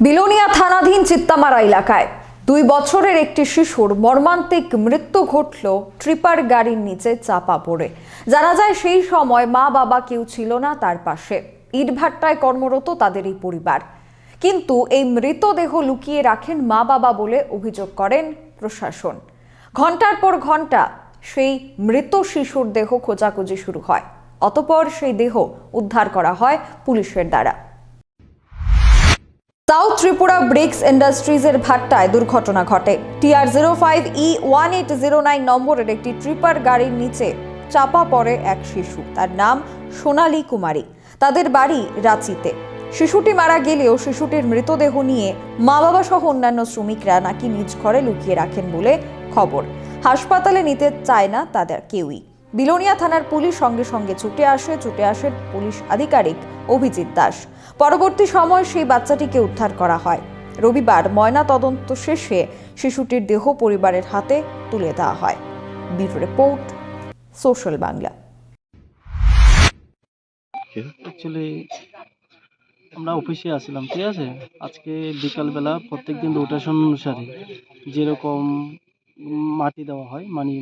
বিলোনিয়া থানাধীন চিত্তামারা এলাকায় দুই বছরের একটি শিশুর মর্মান্তিক মৃত্যু ঘটল ট্রিপার গাড়ির নিচে চাপা পড়ে। জানা যায় সেই সময় মা বাবা কেউ ছিল না তার পাশে। ইটভাট্টায় কর্মরত তাদের এই পরিবার। কিন্তু এই মৃতদেহ লুকিয়ে রাখেন মা বাবা বলে অভিযোগ করেন প্রশাসন। ঘণ্টার পর ঘণ্টা সেই মৃত শিশুর দেহ খোঁজাখুঁজি শুরু হয়। অতপর সেই দেহ উদ্ধার করা হয় পুলিশের দ্বারা। সাউথ ত্রিপুরা ব্রিক্স ইন্ডাস্ট্রিজের ভাট্টায় দুর্ঘটনা ঘটে। TR zero five E one eight zero nine নম্বরের একটি ট্রিপার গাড়ির নিচে চাপা পড়ে এক শিশু। তার নাম সোনালী কুমারী। তাদের বাড়ি রাঁচিতে। শিশুটি মারা গেলেও শিশুটির মৃতদেহ নিয়ে মা বাবা সহ অন্যান্য শ্রমিকরা নাকি নিজ ঘরে লুকিয়ে রাখেন বলে খবর। হাসপাতালে নিতে চায় না তাদের কেউই। বিলোনিয়া থানার পুলিশ সঙ্গে সঙ্গে ছুটে আসে ছুটে আসে পুলিশ আধিকারিক অভিজিৎ দাস। পরবর্তী সময় সেই বাচ্চাটিকে উদ্ধার করা হয়। রবিবার ময়না তদন্ত শেষে শিশুটির দেহ পরিবারের হাতে তুলে দেওয়া হয়। Bureau report social Bangla. Actually আমরা অফিসে আসছিলাম ঠিক আছে? আজকে বিকালবেলা প্রত্যেক দিন রোটেশন অনুসারে যেরকম মাটি দেওয়া হয় মানে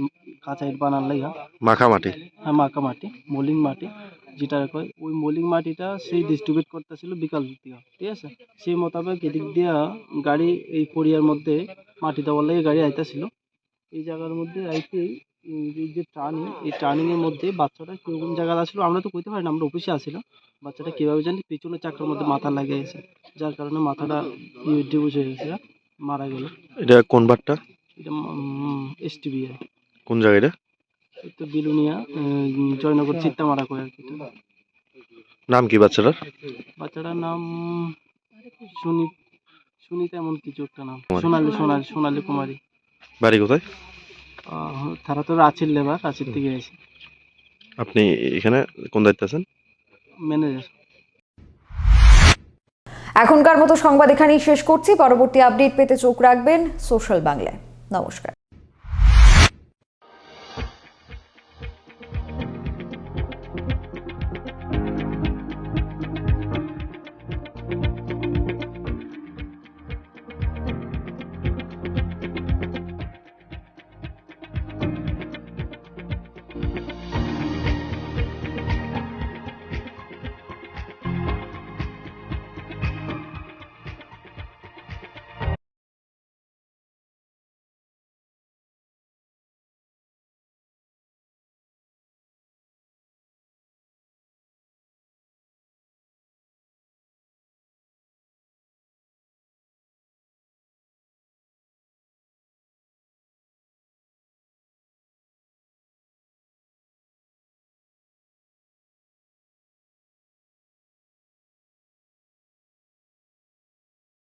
কাঁচা ইট বানার লাগা। মাখামাটি হ্যাঁ মাকা মাটি মলিং মাটি যেটা কয় ওই মলিং মাটিটা সেই ডিস্ট্রিবিউট করতেছিল বিকাল দিকে ঠিক আছে? সেই মোতাবেক এদিক দিয়া গাড়ি এই পরিয়ার মধ্যে মাটি দেওয়ার লাগে গাড়ি আইতেছিল। এই জায়গার মধ্যে আইতে এই যে টার্নিং এই টার্নিংয়ের মধ্যে বাচ্চাটা কীরকম জায়গায় আসলো আমরা তো কইতে পারি না আমরা অফিসে আসছিলাম বাচ্চাটা কীভাবে জানি পিছনে চাকার মধ্যে মাথা লাগে গেছে যার কারণে মাথাটা ডিউজ হয়ে গেছে মারা গেল। এটা কোন বারটা এটা এস কোন জায়গাটা এই তো বিলুনিয়া জয়নগর চিত্তামারা করে আর কি এটা। নাম কি বাচ্চাটার? বাচ্চাটার নাম সুনি সুনিতা এমন কিছু একটা নাম। সোনালি সোনালি সোনালি কুমারী। বাড়ি কোথায়? আহ, তারা তো রাঁচির লেবার রাঁচির থেকে এসে। আপনি এখানে কোন দায়িত্বে আছেন? ম্যানেজার এখনকার মতো সংবাদ এখানেই শেষ করছি। পরবর্তী আপডেট পেতে চোখ রাখবেন সোশ্যাল বাংলায়। নমস্কার